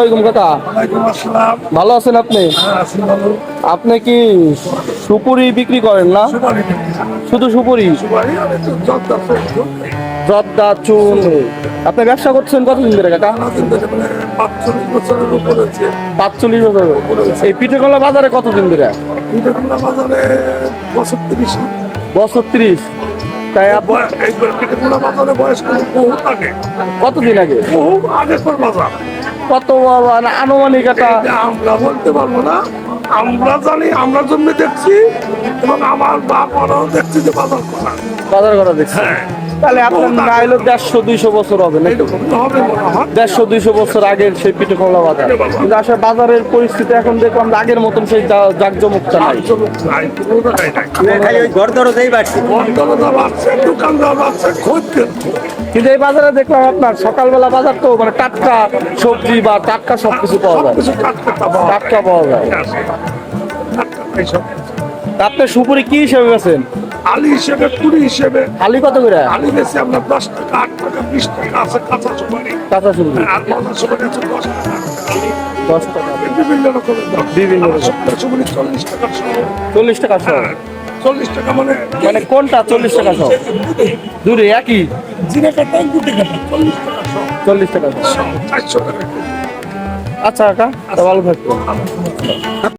আলাইকুম কাকা। ভালো আছেন আপনি? হ্যাঁ, আপনি কি সুপুরি বিক্রি করেন না? শুধু সুপুরি? জর্দা চুন। আপনি ব্যবসা করছেন কতদিন ধরে কাকা? মানে পাঁচচল্লিশ বছর এই পিঠেকলা বাজারে কতদিন ধরে? বছর ত্রিশ। তাই কতদিন আগে? কত মানে আনুমানিক আমরা বলতে পারব না আমরা জানি আমরা জন্য দেখছি এবং আমার বাপ দেখছি যে বাজার করা। বাজার করা দেখছি। হ্যাঁ। তাহলে আপনার না হলো দেড়শো দুইশো বছর হবে মনে হয় দেড়শো দুইশো বছর আগের সেই পিঠে কমলা বাজার। কিন্তু আসলে বাজারের পরিস্থিতি এখন দেখলাম আগের মতন সেই জা- নাই। খোঁজ কিন্তু এই বাজারে দেখলাম আপনার সকালবেলা বাজার তো মানে টাটকা সবজি বা টাটকা সবকিছু পাওয়া যায়। টাটকা পাওয়া যায়। আপনি সুপুরি কি হিসেবে বেছেন আলি হিসেবে কুড়ি হিসেবে। আলি কত করে? আলি বেশি আমরা দশ টাকা আট টাকা বিশ টাকা আছে কাঁচা সুপারি কাঁচা সুপুরি আর বাজার সুপারি আছে দশ টাকা। দশ টাকা। বিভিন্ন রকমের দাম। বিভিন্ন আর সুপারি চল্লিশ টাকা চল্লিশ টাকা হ্যাঁ, চল্লিশ টাকা মানে মানে কোনটা চল্লিশ টাকা সহ? দূরে একই? জিরে কাটা গুটি কাটা চল্লিশ টাকা সহ। চল্লিশ টাকা সহ চারশো টাকা আচ্ছা কাকা ভালো থাকবেন।